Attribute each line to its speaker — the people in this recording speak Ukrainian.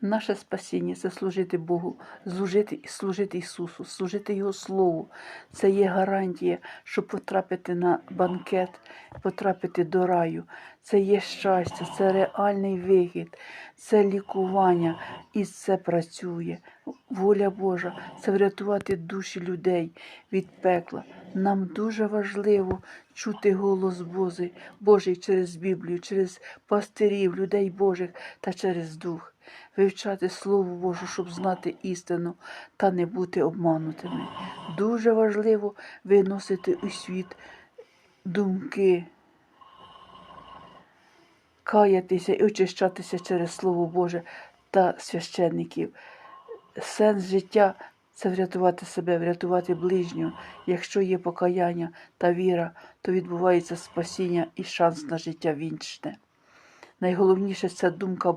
Speaker 1: Наше спасіння це служити Богу, служити, служити Ісусу, служити Його Слову. Це є гарантія, щоб потрапити на банкет, потрапити до раю. Це є щастя, це реальний вихід, це лікування, і це працює. Воля Божа це врятувати душі людей від пекла. Нам дуже важливо чути голос Божий, Божий через Біблію, через пастирів, людей Божих та через Дух. Вивчати Слово Боже, щоб знати істину та не бути обманутими. Дуже важливо виносити у світ думки, каятися і очищатися через Слово Боже та священників. Сенс життя це врятувати себе, врятувати ближнього. Якщо є покаяння та віра, то відбувається спасіння і шанс на життя вічне. Найголовніше це думка